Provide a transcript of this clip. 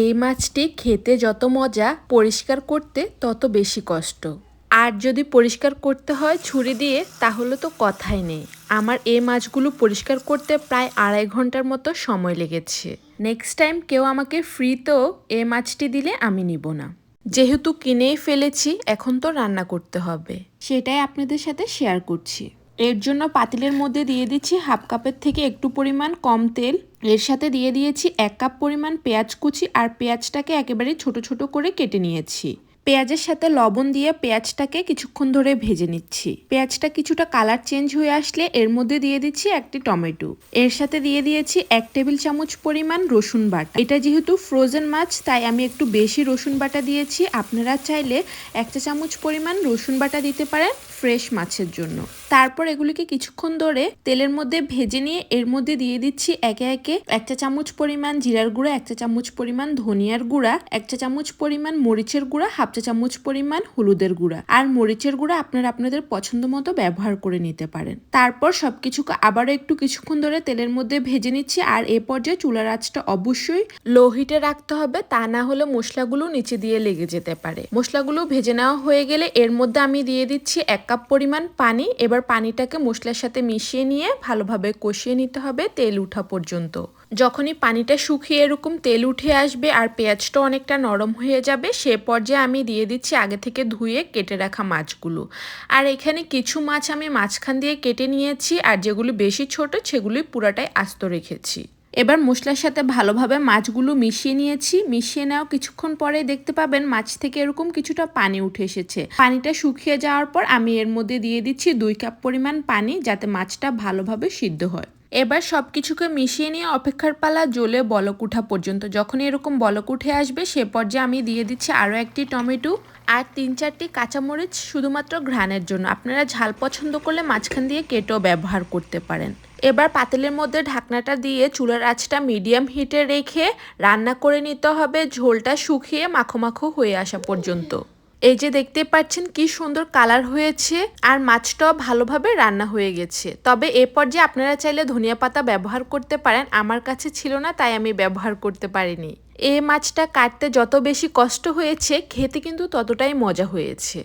এই মাছটি খেতে যত মজা পরিষ্কার করতে তত বেশি কষ্ট। আর যদি পরিষ্কার করতে হয় ছুরি দিয়ে, তাহলে তো কথাই নেই। আমার এই মাছগুলো পরিষ্কার করতে প্রায় আড়াই ঘণ্টার মতো সময় লেগেছে। নেক্সট টাইম কেউ আমাকে ফ্রিতেও এ মাছটি দিলে আমি নিব না। যেহেতু কিনেই ফেলেছি, এখন তো রান্না করতে হবে। সেটাই আপনাদের সাথে শেয়ার করছি। এর জন্য পাতিলের মধ্যে দিয়ে দিচ্ছি হাফ কাপের থেকে একটু পরিমাণ কম তেল। এর সাথে দিয়ে দিয়েছি এক কাপ পরিমাণ পেঁয়াজ কুচি আর পেঁয়াজটাকে একেবারে ছোট ছোট করে কেটে নিয়েছি। পেঁয়াজের সাথে লবণ দিয়ে পেঁয়াজটাকে কিছুক্ষণ ধরে ভেজে নিচ্ছি। পেঁয়াজটা কিছুটা কালার চেঞ্জ হয়ে আসলে এর মধ্যে দিয়ে দিচ্ছি একটি টমেটো। এর সাথে দিয়ে দিয়েছি এক টেবিল চামচ পরিমাণ রসুন বাটা। এটা যেহেতু ফ্রোজেন মাছ, তাই আমি একটু বেশি রসুন বাটা দিয়েছি। আপনারা চাইলে এক চা চামচ পরিমাণ রসুন বাটা দিতে পারেন ফ্রেশ মাছের জন্য। তারপর এগুলিকে কিছুক্ষণ ধরে তেলের মধ্যে ভেজে নিয়ে এর মধ্যে দিয়ে দিচ্ছি একে একে এক চা চামচ পরিমাণ জিরার গুঁড়া, এক চা চামচ পরিমাণ ধনিয়ার গুঁড়া, এক চা চামচ পরিমাণ মরিচের গুঁড়া, হাফ চা চামচ পরিমাণ হলুদের গুঁড়া আর মরিচের গুঁড়া আপনারা আপনাদের পছন্দ মতো ব্যবহার করে নিতে পারেন। তারপর সবকিছুকে আবারও একটু কিছুক্ষণ ধরে তেলের মধ্যে ভেজে নিচ্ছি আর এ পর্যায়ে চুলার আঁচটা অবশ্যই লো হিটে রাখতে হবে, তা না হলে মশলাগুলো নিচে দিয়ে লেগে যেতে পারে। মশলাগুলো ভেজে নেওয়া হয়ে গেলে এর মধ্যে আমি দিয়ে দিচ্ছি এক কাপ পরিমাণ পানি। এবার পানিটাকে মশলার সাথে মিশিয়ে নিয়ে ভালোভাবে কষিয়ে নিতে হবে তেল উঠা পর্যন্ত। যখনই পানিটা শুকিয়ে এরকম তেল উঠে আসবে আর পেঁয়াজটা অনেকটা নরম হয়ে যাবে, সে পর্যায়ে আমি দিয়ে দিচ্ছি আগে থেকে ধুয়ে কেটে রাখা মাছগুলো। আর এখানে কিছু মাছ আমি মাঝখান দিয়ে কেটে নিয়েছি আর যেগুলো বেশি ছোট সেগুলি পুরাটাই আস্ত রেখেছি। এবার মশলার সাথে ভালোভাবে মাছগুলো মিশিয়ে নিয়েছি। মিশিয়ে নেওয়া কিছুক্ষণ পরে দেখতে পাবেন মাছ থেকে এরকম কিছুটা পানি উঠে এসেছে। পানিটা শুকিয়ে যাওয়ার পর আমি এর মধ্যে দিয়ে দিচ্ছি দুই কাপ পরিমাণ পানি যাতে মাছটা ভালোভাবে সিদ্ধ হয়। এবার সব কিছুকে মিশিয়ে নিয়ে অপেক্ষার পালা জ্বলে বলক উঠা পর্যন্ত। যখন এরকম বলক উঠে আসবে, সে পর্যায়ে আমি দিয়ে দিচ্ছি আরও একটি টমেটো আর তিন চারটি কাঁচামরিচ শুধুমাত্র ঘ্রাণের জন্য। আপনারা ঝাল পছন্দ করলে মাঝখান দিয়ে কেটেও ব্যবহার করতে পারেন। এবার পাতিলের মধ্যে ঢাকনাটা দিয়ে চুলার আঁচটা মিডিয়াম হিটে রেখে রান্না করে নিতে হবে। ঝোলটা শুকিয়ে মাখো মাখো হয়ে আসা পর্যন্ত। এই যে দেখতে পাচ্ছেন কি সুন্দর কালার হয়েছে আর মাছটাও ভালোভাবে রান্না হয়ে গেছে। তবে এ পর্যায়ে আপনারা চাইলে ধনিয়া পাতা ব্যবহার করতে পারেন, আমার কাছে ছিল না, তাই আমি ব্যবহার করতে পারিনি। এ মাছটা কাটতে যত বেশি কষ্ট হয়েছে, খেতে কিন্তু ততটাই মজা হয়েছে।